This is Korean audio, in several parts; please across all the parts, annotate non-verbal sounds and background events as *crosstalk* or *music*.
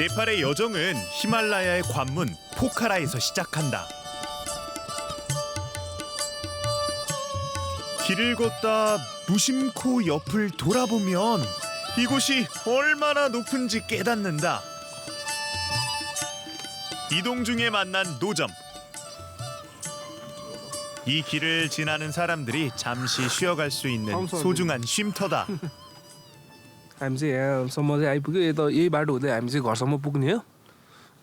네팔의 여정은 히말라야의 관문 포카라에서 시작한다. 길을 걷다 무심코 옆을 돌아보면 이곳이 얼마나 높은지 깨닫는다. 이동 중에 만난 노점. 이 길을 지나는 사람들이 잠시 쉬어갈 수 있는 소중한 쉼터다. *laughs* हामी चाहिँ यहाँसम्म चाहिँ आइपुग्यो यता यही बाटो हुँदै हामी चाहिँ घरसम्म पुग्ने हो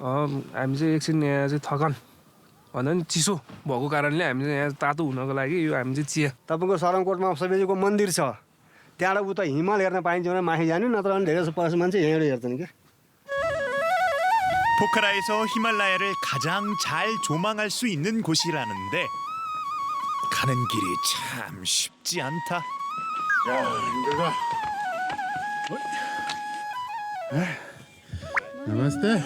अम, हामी चाहिँ एकछिन यहाँ चाहिँ थकान भन्दा पनि चिसो भएको कारणले हामी चाहिँ यहाँ तातो हुनको लागि यो हामी चाहिँ चिया तपाईँको सरङकोटमा सबैको मन्दिर छ त्यहाँबाट उता हिमाल हेर्न पाइन्छ भने माथि जानु नत्र भने धेरै जस्तो परेको मान्छे यहाँबाट हेर्छन् कि 포카라에서 히말라야를 가장 잘 조망할 수 있는 곳이라는데 가는 길이 참 쉽지 않다. 야 힘들다 나마스테.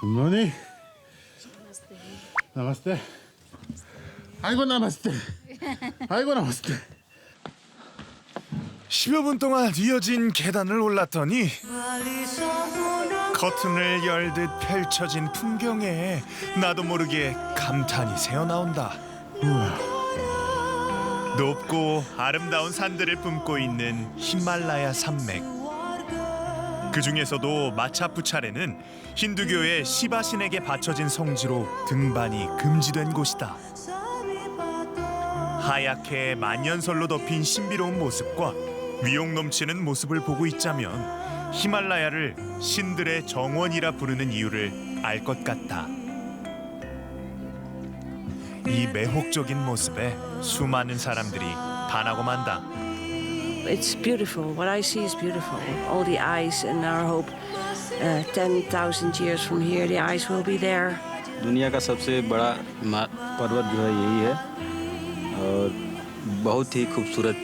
굿모닝. 나마스테. 아이고 나마스테. 아이고 나마스테. 10여 분 동안 이어진 계단을 올랐더니 커튼을 열듯 펼쳐진 풍경에 나도 모르게 감탄이 새어나온다. 높고 아름다운 산들을 뿜고 있는 히말라야 산맥. 그 중에서도 마차푸차레는 힌두교의 시바 신에게 바쳐진 성지로 등반이 금지된 곳이다. 하얗게 만년설로 덮인 신비로운 모습과 위용 넘치는 모습을 보고 있자면 히말라야를 신들의 정원이라 부르는 이유를 알 것 같다. 이 매혹적인 모습에 수많은 사람들이 반하고 만다. It's beautiful. What I see is beautiful. All the ice, and our hope, uh, 10,000 years from here, the ice will be there. दुनिया का सबसे बड़ा मा- पर्वत जो है यही है और बहुत ही खूबसूरत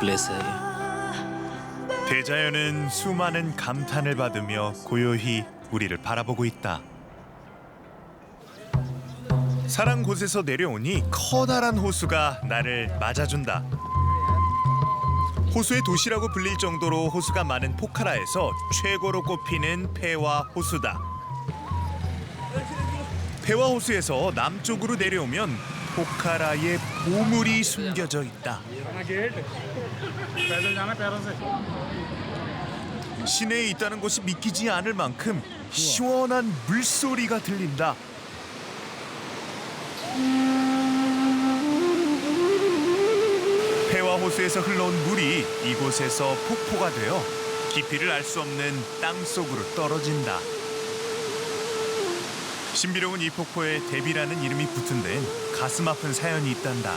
प्लेस है ये 대자연은 수많은 감탄을 받으며 고요히 우리를 바라보고 있다. 사랑 곳에서 내려오니 커다란 호수가 나를 맞아준다. 호수의 도시라고 불릴 정도로 호수가 많은 포카라에서 최고로 꼽히는 폐와 호수다. 폐와 호수에서 남쪽으로 내려오면 포카라의 보물이 숨겨져 있다. 시내에 있다는 것이 믿기지 않을 만큼 시원한 물소리가 들린다. 호수에서 흘러온 물이 이곳에서 폭포가 되어 깊이를 알 수 없는 땅 속으로 떨어진다. 신비로운 이 폭포에 데비라는 이름이 붙은 데엔 가슴 아픈 사연이 있단다.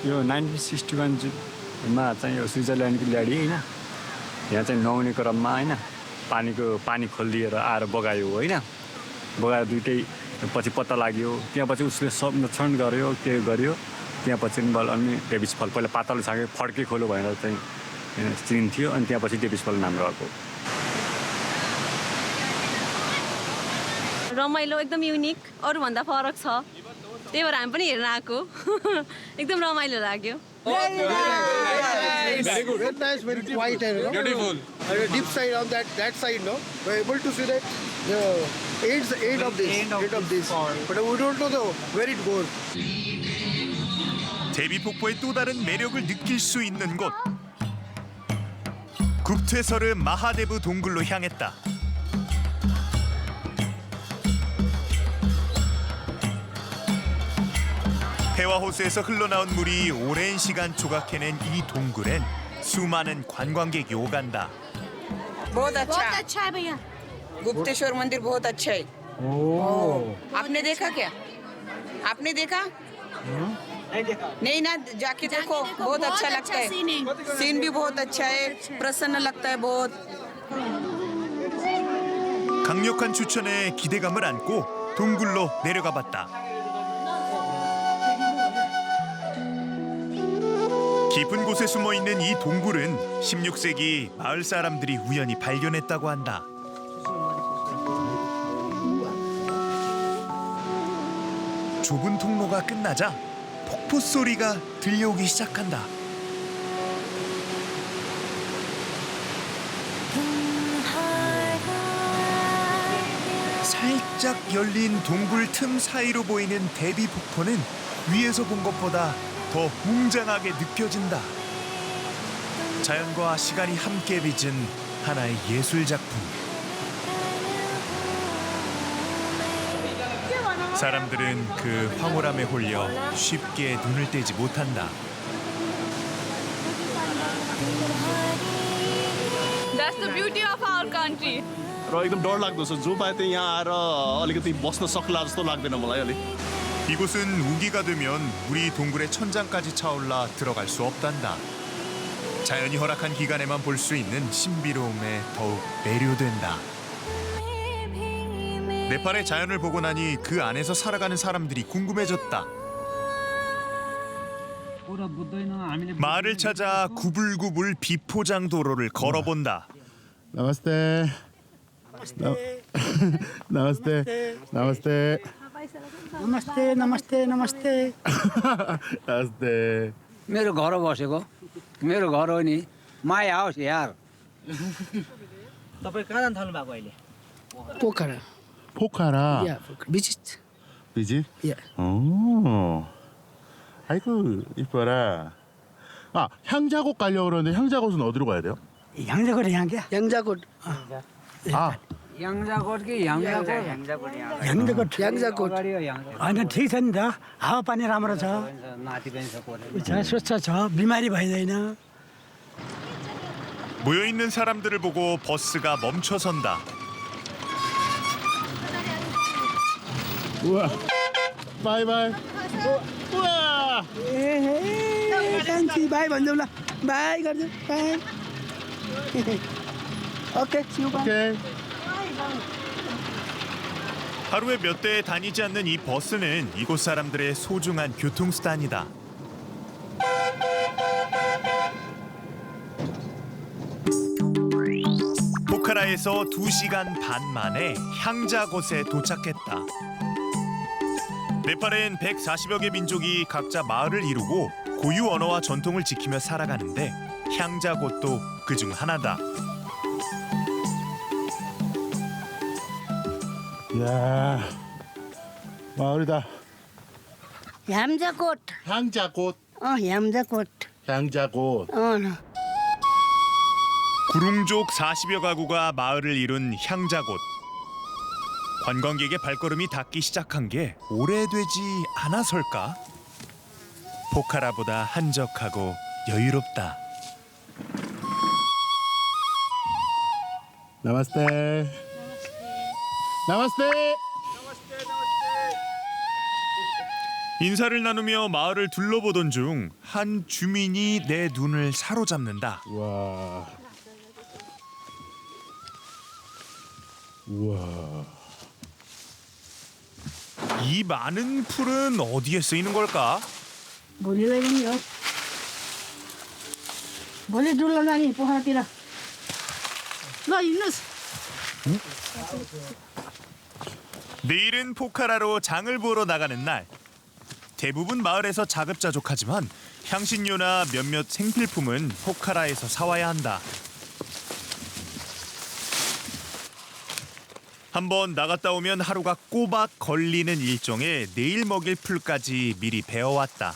यो नाइन्टिन सिक्सटी वानमा चाहिँ यो स्विजरल्यान्डको ल्याडी होइन यहाँ चाहिँ नुहाउने क्रममा होइन पानीको पानी खोलिदिएर आएर बगायो होइन बगाएर दुइटै पछि पत्ता लाग्यो त्यहाँ पछि उसले संरक्षण गर्यो के गर्यो त्यहाँपछि बल अनि डेभिस फल पहिला पातलो छाँगे फड्के खोलो भनेर चाहिँ चिनिन्थ्यो अनि त्यहाँपछि डेभिस फल नाम रहेको। रमाइलो एकदम युनिक अरूभन्दा फरक छ। त्यही भएर हामी पनि हेर्न आएको। *laughs* एकदम रमाइलो लाग्यो। Ends end of this end of, end of this, this. but we don't know the where it goes. 데비 폭포의 또 다른 매력을 느낄 수 있는 곳. 굽테서르 마하데브 동굴로 향했다. 폐와 호수에서 흘러나온 물이 오랜 시간 조각해낸 이 동굴엔 수많은 관광객이 오간다. बहुत अच्छा बहुत अच्छा है भैया गुप्तेश्वर मंदिर बहुत अच्छा है आपने देखा क्या आपने देखा नहीं ना जाके देखो बहुत अच्छा लगता है सीन भी बहुत अच्छा है प्रसन्न लगता है बहुत 강력한 추천에 기대감을 안고 동굴로 내려가 봤다. 깊은 곳에 숨어 있는 이 동굴은 16세기 마을 사람들이 우연히 발견했다고 한다. 좁은 통로가 끝나자 폭포 소리가 들려오기 시작한다. 살짝 열린 동굴 틈 사이로 보이는 대비 폭포는 위에서 본 것보다 더 웅장하게 느껴진다. 자연과 시간이 함께 빚은 하나의 예술 작품. 사람들은 그 황홀함에 홀려 쉽게 눈을 떼지 못한다. That's the beauty of our country. र एकदम डर लाग्दो छ जो पाए त्यही यहाँ आएर अलिकति बस्न सक्ला जस्तो लाग्दैन मलाई अलि 이곳은 우기가 되면 물이 동굴의 천장까지 차올라 들어갈 수 없단다. 자연이 허락한 기간에만 볼 수 있는 신비로움에 더욱 매료된다. 네팔의 자연을 보고 나니 그 안에서 살아가는 사람들이 궁금해졌다. 마을을 찾아 구불구불 비포장 도로를 걸어본다. 나마스테. *laughs* 나마스테. 나마스테. नमस्ते नमस्ते नमस्ते 나마스테. मेरो घर हो बसेको मेरो घर हो नि माई हाउस यार तपाईँ कहाँ जानु थाल्नु भएको अहिले पोखरा 포카라 Yeah, visit. Yeah. 오. 아이고 이뻐라. 아 향자곡 가려 그러는데 향자곡은 어디로 가야 돼요? 양자골이 아. 양자. 양자골, 아 양자골기 양자골 양자골이야. 양자골. 양자골. 아니 대선다. 아빠니 라마라서. 나티벤서 골. 자 수차 저 미마리 봐야 되나. 모여 있는 사람들을 보고 버스가 멈춰선다. 우와. 바이바이. 우- 우와. ए कान्छी बाई भनिदेऊ ल बाई गरिदेऊ बाई ओके सिउ बाई 오케이. 하루에 몇 대 다니지 않는 이 버스는 이곳 사람들의 소중한 교통수단이다. 포카라에서 2시간 반 만에 향자곳에 도착했다. 네팔엔 140여 개 민족이 각자 마을을 이루고 고유 언어와 전통을 지키며 살아가는데 향자곳도 그중 하나다. 야 마을이다. 얌자꽃. 향자곳 어, 얌자꽃. 향자곳 어. 구릉족 40여 가구가 마을을 이룬 향자곳. 관광객의 발걸음이 닿기 시작한 게 오래되지 않아설까? 포카라보다 한적하고 여유롭다. 나마스테. 나마스테. 인사를 나누며 마을을 둘러보던 중 한 주민이 내 눈을 사로잡는다. 우와. 우와. 이 많은 풀은 어디에 쓰이는 걸까? 몰래군요. 몰래 둘러나니 보하기라. 나 있는 내일은 포카라로 장을 보러 나가는 날. 대부분 마을에서 자급자족하지만 향신료나 몇몇 생필품은 포카라에서 사와야 한다. 한번 나갔다 오면 하루가 꼬박 걸리는 일정에 내일 먹일 풀까지 미리 배워왔다.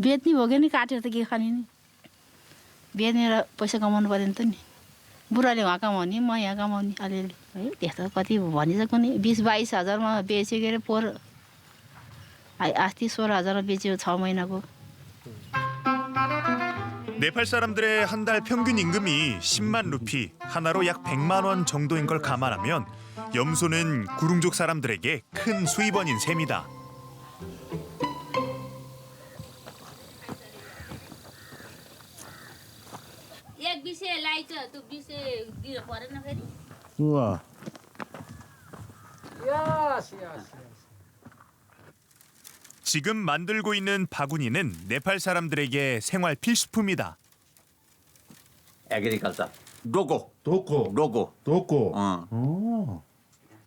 बेच्ने हो कि नि काटेर त के खाने नि बेच्नेर पैसा कमाउनु पऱ्यो नि त नि बुढाले उहाँ कमाउने म यहाँ कमाउने अलिअलि है त्यस्तो कति भनिसक्नु नि बिस बाइस हजारमा बेच्यो के अरे पोहोर आ- अस्ति सोह्र हजारमा बेच्यो छ महिनाको 네팔 사람들의 한 달 평균 임금이 10만 루피, 하나로 약 100만 원 정도인 걸 감안하면 염소는 구룽족 사람들에게 큰 수입원인 셈이다. एक विषय लगाइछ त्यो विषय दिनु परेन फेरि 우와. 지금 만들고 있는 바구니는 네팔 사람들에게 생활 필수품이다. एग्रिकल्चर डोको 도코. डोको 도코. अँ। 오.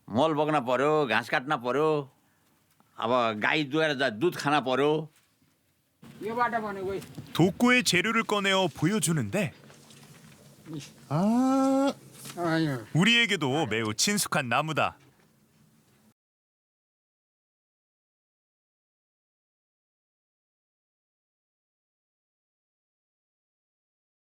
मल बोक्न पर्यो घाँस काट्न पर्यो अब गाई दुहेर जा दुध खान पर्यो यो बाटो भनेको 독고의 재료를 꺼내어 보여주는데 아 아유 우리에게도 매우 친숙한 나무다.